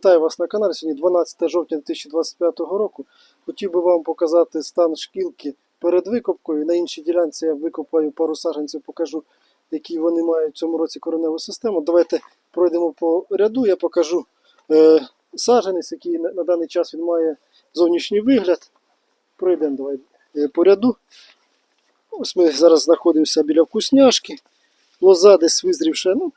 Вітаю вас на каналі. Сьогодні 12 жовтня 2025 року. Хотів би вам показати стан шкілки перед викопкою. На іншій ділянці я викопаю пару саджанців, покажу, які вони мають в цьому році кореневу систему. Давайте пройдемо по ряду. Я покажу е, саджанець, який на, на даний час він має зовнішній вигляд. Пройдемо давай е, по ряду. Ось ми зараз знаходимося біля вкусняшки. Лоза десь визрівша. Ну,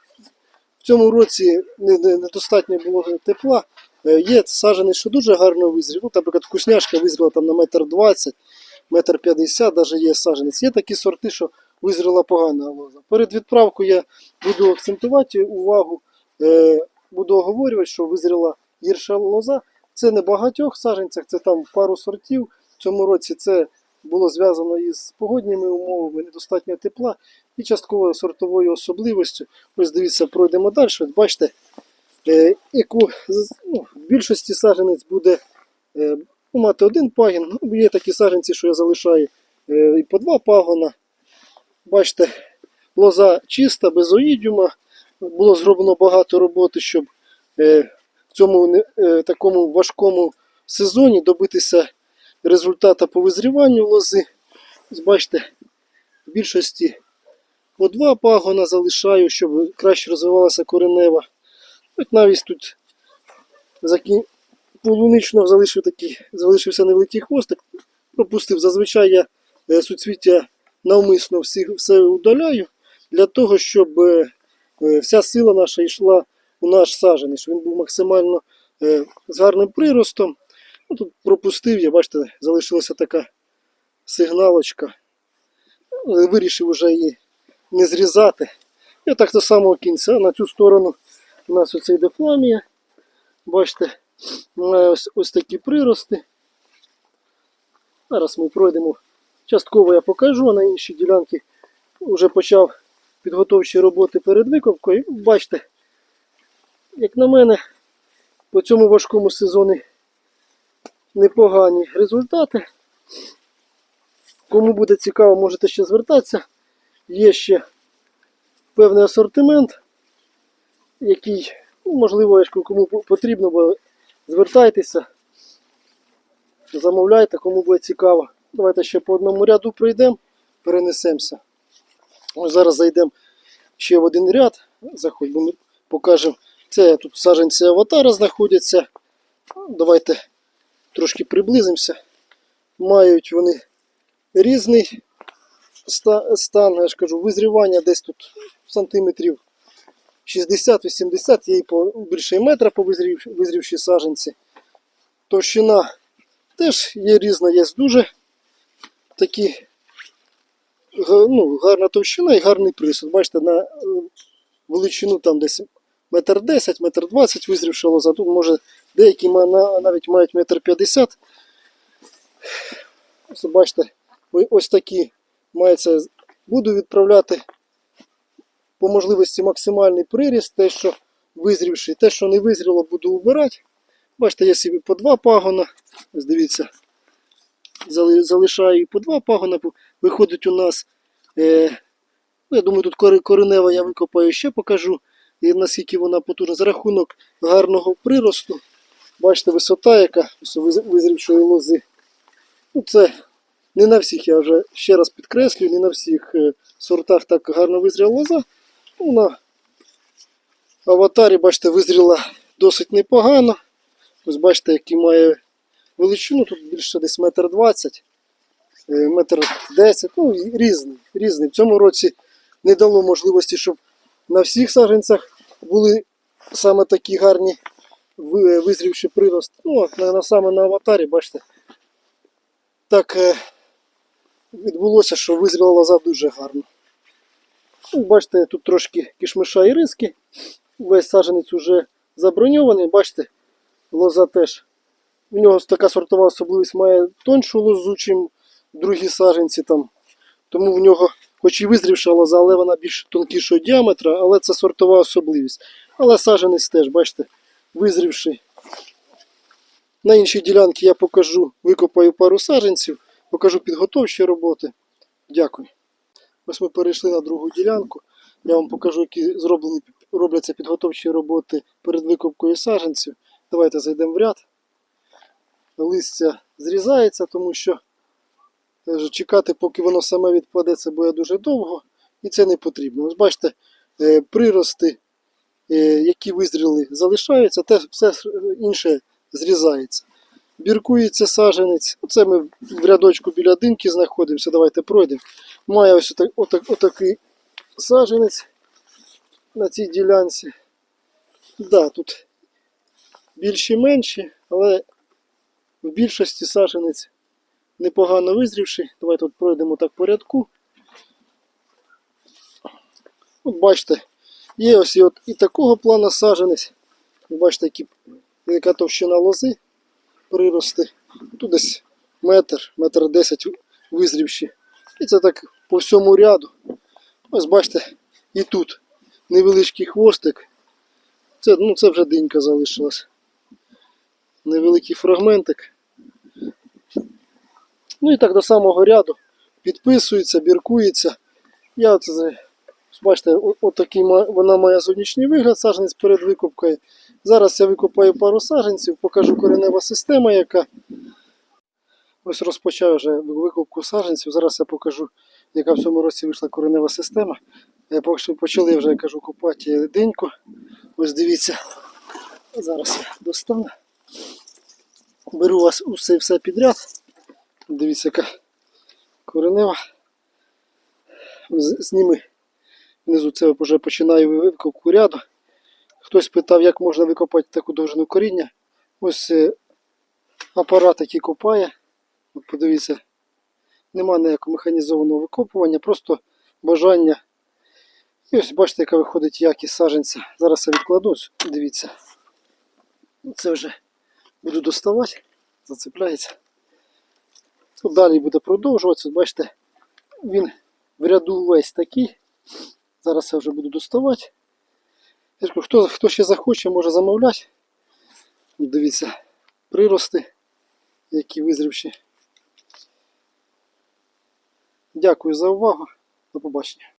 в цьому році не- не- недостатньо було тепла. Е, Є саджанець, що дуже гарно визрів. Ну, наприклад, вкусняшка визріла там на метр двадцять, метр п'ятдесят, навіть є саджанець. Є такі сорти, що визріла погана лоза. Перед відправкою я буду акцентувати увагу, е, буду оговорювати, що визріла гірша лоза. Це не багатьох саджанцях, це там пару сортів. В цьому році це було зв'язано із погодніми умовами, недостатньо тепла і частково сортовою особливістю. Ось дивіться, пройдемо далі. От бачите, е, яку ну, в більшості саджанець буде е, ну, мати один пагін. Ну, є такі саджанці, що я залишаю е, і по два пагона. Бачите, лоза чиста, без оїдіума. Було зроблено багато роботи, щоб в цьому такому важкому сезоні добитися результату по визріванню лози. Бачите, в більшості по два пагона залишаю, щоб краще розвивалася коренева. От навіть тут закін... полунично залишив такий, залишився невеликий хвостик. Пропустив. Зазвичай я е, суцвіття навмисно всі, все удаляю для того, щоб е, е, вся сила наша йшла у наш саджаний, щоб він був максимально з гарним приростом. Ну, тут пропустив я, бачите, залишилася така сигналочка. Вирішив вже її не зрізати. І отак до самого кінця. На цю сторону у нас оце йде фламія. Бачите, має ось, ось такі прирости. Зараз ми пройдемо. Частково я покажу, а на іншій ділянці вже почав підготовчі роботи перед викопкою. Бачите, як на мене, по цьому важкому сезоні непогані результати. Кому буде цікаво, можете ще звертатися. Є ще певний асортимент, який, ну, можливо, кому потрібно, бо звертайтеся, замовляйте, кому буде цікаво. Давайте ще по одному ряду пройдемо, перенесемося. Ось зараз зайдемо ще в один ряд. Ми покажемо. Це тут саджанці аватара знаходяться. Давайте трошки приблизимося. Мають вони різний стан, я ж кажу, визрівання десь тут сантиметрів 60-80, є і більше метра по визрів, визрівші саджанці. Товщина теж є різна, є дуже такі ну, гарна товщина і гарний присуд. Бачите, на е, величину там десь метр 10, метр 20 визрівша лоза. Тут може деякі навіть мають метр 50. Ось бачите, ось такі мається. Буду відправляти по можливості максимальний приріст, те, що визрівши, те, що не визріло, буду убирати. Бачите, є собі по два пагона. Ось дивіться, залишаю і по два пагона. Виходить у нас, е, ну, я думаю, тут коренева я викопаю ще покажу, і наскільки вона потужна. За рахунок гарного приросту. Бачите, висота, яка визрівшої лози. Ну, це не на всіх, я вже ще раз підкреслюю, не на всіх е, сортах так гарно визріла лоза. Ну, на аватарі, бачите, визріла досить непогано. Ось бачите, який має величину, тут більше десь метр двадцять, е, метр десять, ну різний, різний. В цьому році не дало можливості, щоб на всіх саджанцях були саме такі гарні ви- визрівші прирост. Ну, саме на аватарі, бачите, так е, відбулося, що визріла лоза дуже гарно. Ну, бачите, тут трошки кишмиша і риски. Весь саджанець вже заброньований. Бачите, лоза теж. У нього така сортова особливість має тоншу лозу, чим другі саджанці там. Тому в нього, хоч і визрівша лоза, але вона більш тонкішого діаметра, але це сортова особливість. Але саджанець теж, бачите, визрівший. На іншій ділянці я покажу, викопаю пару саджанців, покажу підготовчі роботи. Дякую. Ось ми перейшли на другу ділянку. Я вам покажу, які зроблені робляться підготовчі роботи перед викопкою саджанців. Давайте зайдемо в ряд. Листя зрізається, тому що чекати, поки воно саме відпаде, це буде дуже довго, і це не потрібно. Ось бачите, е, прирости, е, які визріли, залишаються, те все інше зрізається. Біркується саженець. Оце ми в рядочку біля динки знаходимося. Давайте пройдемо. Має ось отак, отак, отакий саженець на цій ділянці. Да, тут більші менші, але в більшості саженець непогано визрівший. Давайте от пройдемо так по рядку. От бачите, є ось і, от, і такого плану саженець. Бачите, які, яка товщина лози прирости. Тут десь метр, метр десять визрівші. І це так по всьому ряду. Ось бачите, і тут невеличкий хвостик. Це, ну, це вже динька залишилась. Невеликий фрагментик. Ну і так до самого ряду підписується, біркується. Я оце, бачите, отакий вона має зовнішній вигляд, саженець перед викопкою. Зараз я викопаю пару саженців, покажу коренева система, яка. Ось розпочав вже викопку саженців. Зараз я покажу, яка в цьому році вийшла коренева система. Я поки почали вже я кажу копати деньку. Ось дивіться. Зараз я достану. Беру вас усе все підряд. Дивіться, яка коренева. Зніми. Внизу це вже починаю викопку ряду. Хтось питав, як можна викопати таку довжину коріння. Ось е, апарат, який копає. От подивіться, нема ніякого механізованого викопування, просто бажання. І ось бачите, яка виходить якість саженця. Зараз я відкладу, дивіться. Це вже буду доставати, зацепляється. Тут далі буде продовжуватися. Бачите, він в ряду весь такий. Зараз я вже буду доставати. Хто, хто ще захоче, може замовляти. Дивіться, прирости, які визрівші. Дякую за увагу. До побачення.